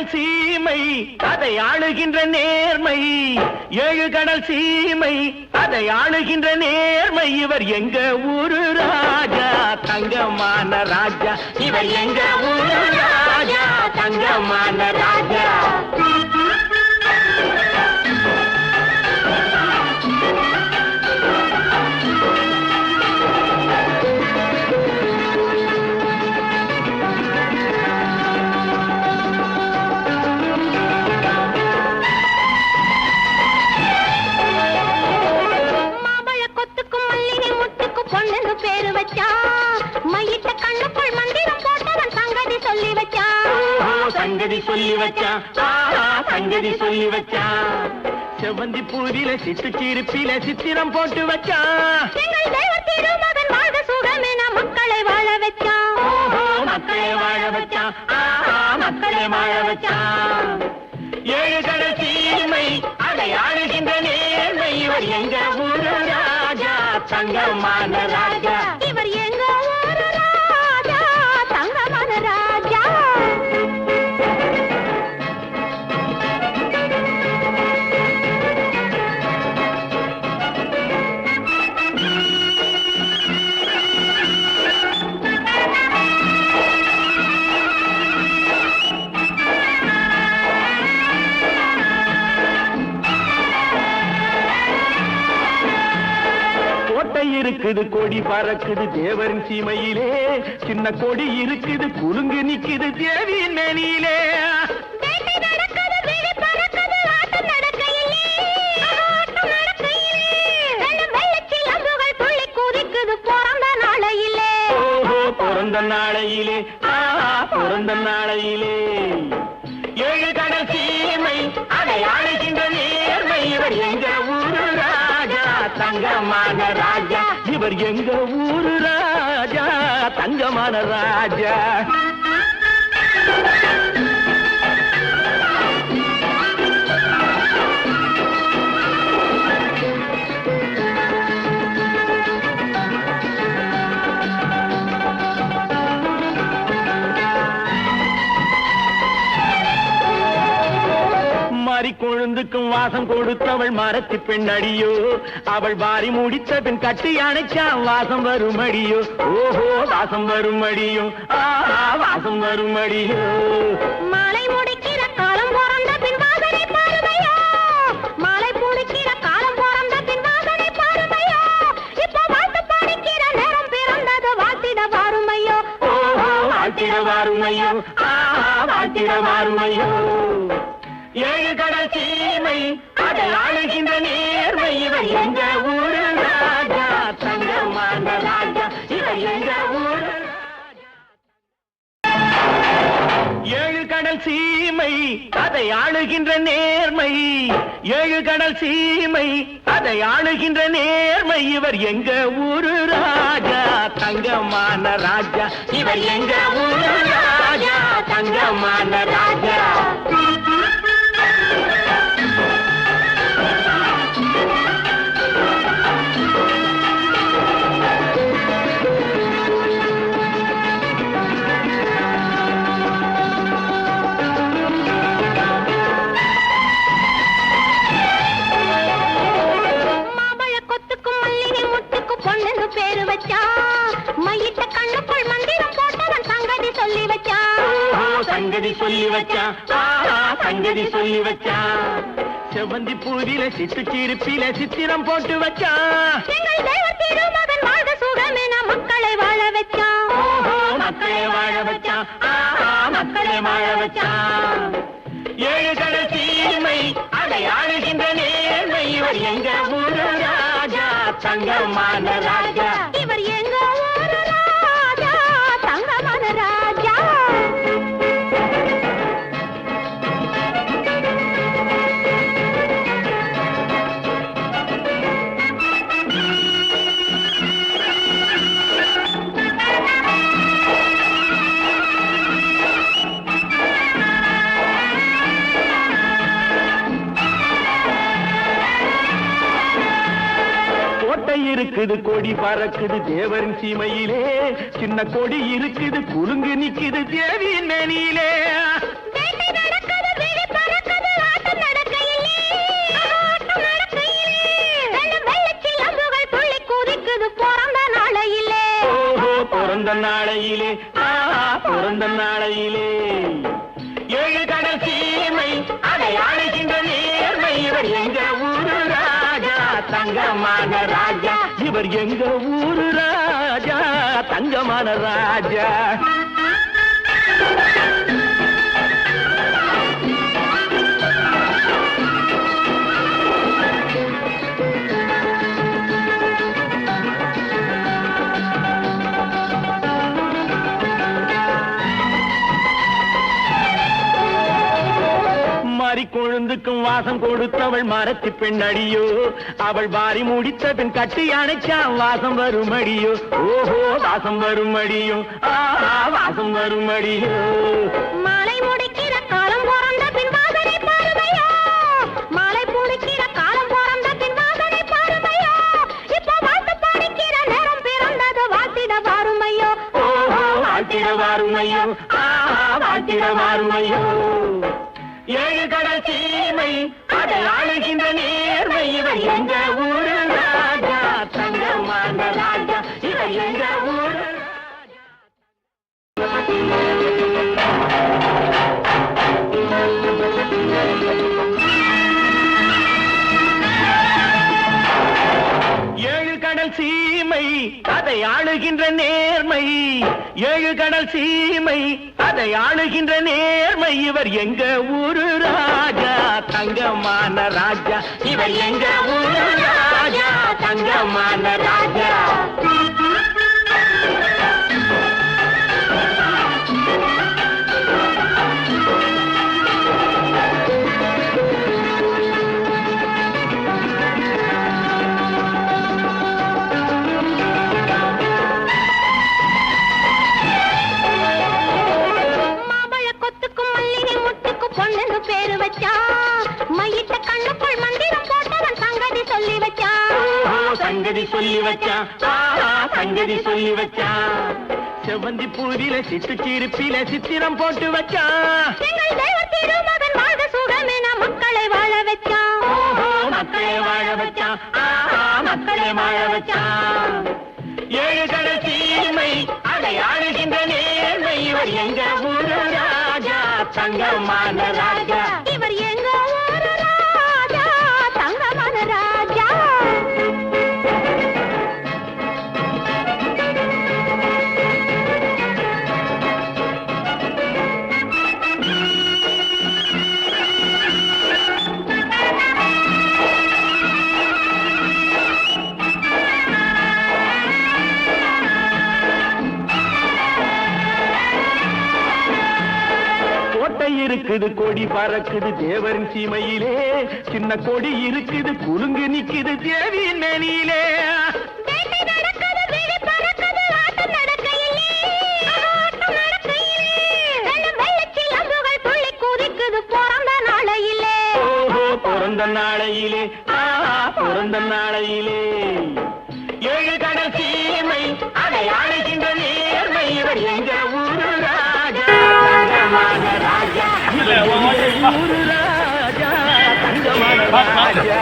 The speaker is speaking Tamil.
கடல் சீமை அதை ஆளுகின்ற நேர்மை. ஏழு கடல் சீமை அதை ஆளுகின்ற நேர்மை. இவர் எங்க ஊரு ராஜா? தங்கமான ராஜா. இவர் எங்க ஊரு ராஜா? தங்கமான ராஜா. சங்கதி சொல்லி வச்சான் செவந்தி பூவில சிட்டு சிரிப்பில சித்திரம் போட்டு வச்சான் மக்களை வாழ வச்சான் மக்களை வாழ வச்சான் மக்களை வாழ வச்சான் ஏழு கடல் சீமை அதை ஆளுகின்ற நேர்மை எங்க ஊரு ராஜா தங்கமான ராஜா. இருக்குது கொடி பறக்குது தேவரின் சீமையிலே. சின்ன கொடி இருக்குது குலுங்கு நிக்குது தேவியின் மேனியிலே. பிறந்த நாளையிலே. பிறந்த நாளையிலே. ஆஹா பிறந்த நாளையிலே. ஏழு கடல் சீமை அதை ஆளுகின்ற நேர்மை. இவர் எங்க ஊரு ராஜா தங்கமான ராஜா. இவர் எங்க ஊரு ராஜா? தங்கமான ராஜா. மாறி கொழுந்துக்கும் வாசம் கொடுத்தவள் மரத்தி பெண்ணடியோ. அவள் வாரி முடித்த பின் கட்டி அணைச்சா வாசம் வரும் அடியோ ஓஹோ வாசம் வரும் அடியோ ஆஹா வாசம் வரும் அடியோ மாலை முடிக்கிற காலம் பிறந்த பின் வாசனை பாருமையோ. மாலை முடிக்கிற காலம் பிறந்த பின் வாசனை பாருமையோ. இப்போ வாழ்த்து படிக்கிற நேரம் பிறந்தது வாழ்த்திட வாருமையோ. ஓஹோ வாழ்த்திட வாருமையோ. ஆஹா வாழ்த்திட வாருமையோ. தீமை. கடல் அதை ஆளுகின்ற நேர்மை இவர் எங்க ஊரு ராஜா? தங்கமான ராஜா இவர் எங்க ஊரு ஏழு கடல் சீமை அதை ஆளுகின்ற நேர்மை. ஏழு கடல் சீமை அதை ஆளுகின்ற நேர்மை இவர் எங்க ஊரு ராஜா? தங்கமான ராஜா இவர் எங்க ஊரு ராஜா? தங்கமான ராஜா. பேரு வச்சான் மையிட்ட கண்ணுக்குள் மந்திரம் போட்டவன் சங்கதி சொல்லி வச்சான் ஓஹோ, சங்கதி சொல்லி வச்சான் ஆஹா, சங்கதி சொல்லி வச்சான் செவந்தி பூவில சிட்டு சிரிப்பில சித்திரம் போட்டு வச்சான் எங்கள் தேவ திருமகன் வாழ்க சுகமென மக்களை வாழ மக்களை வாழ வச்சான் ஆஹா, மக்களை வாழ வச்சான் ஏழு கடல் சீமை அதை ஆளுகின்ற நேர்மை இவர் எங்க ஊரு ராஜா தங்கமான ராஜா. இருக்குது கொடி பறக்குது தேவரின் சீமையிலே. சின்ன கொடி இருக்குது குலுங்கு நிக்குது தேவியின் மேனியிலே. பிறந்த நாளையிலே. பிறந்த நாளையிலே. ஏழு கடல் சீமை அதை அழைக்கின்ற நேர்மை. இவர் எங்க ஊரு ராஜா தங்கமான ராஜா. இவர் எங்க ஊரு ராஜா? தங்கமான ராஜா. மாறி கொழுந்துக்கும் வாசம் கொடுத்தவள் மரத்து பெண்ணடியோ. அவள் வாரி முடித்த பின் கட்டி அணைச்சா வாசம் வரும் அடியோ ஓஹோ வாசம் வரும் அடியோ ஆஹா வாசம் வரும் அடியோ மாலை முடிக்கிற காலம் பிறந்த பின் வாசனை பாருமையோ. மாலை முடிக்கிற காலம் பிறந்த பின் வாசனை பாருமையோ. இப்போ வாழ்த்து பாடிக்கிற நேரம் பிறந்தது வாழ்த்திட வாருமையோ. ஓஹோ வாழ்த்திட வாருமையோ. ஆஹா வாழ்த்திட வாருமையோ. ஏழு கடல் சீமை அதை ஆளுகின்ற நேர்மை இவர் எங்க ஊரு ராஜா? தங்கமான ராஜா இவர் எங்க ஊரு ராஜா? கடல் சீமை அதை ஆளுகின்ற நேர்மை. ஏழு கடல் சீமை அதை ஆளுகின்ற நேர்மை. இவர் எங்க ஊரு ராஜா? தங்கமான ராஜா. இவர் எங்க ஊரு ராஜா? தங்கமான ராஜா. சொல்லி வச்சான் சங்கதி சொல்லி வச்சான் செவந்தி பூவில சிட்டு சிரிப்பில சித்திரம் போட்டு வச்சான் மக்களை வாழ வச்சான் மக்களை வாழ வச்சான் மக்களை வாழ வச்சான் ஏழு கடல் சீமை அதை ஆளுகின்ற நேர்மை. இவர் எங்க ஊரு ராஜா தங்கமான ராஜா. இருக்குது கொடி பறக்குது தேவரின் சீமையிலே. சின்ன கொடி இருக்குது குலுங்கு நிக்குது தேவியின் மேனியிலே. பிறந்த நாளையிலே. பிறந்த நாளையிலே. ஆஹா பிறந்த நாளையிலே. ஏழு கடல் சீமை அதை ஆளுகின்ற நேர்மை. இவர் எங்க ஊரு ராஜா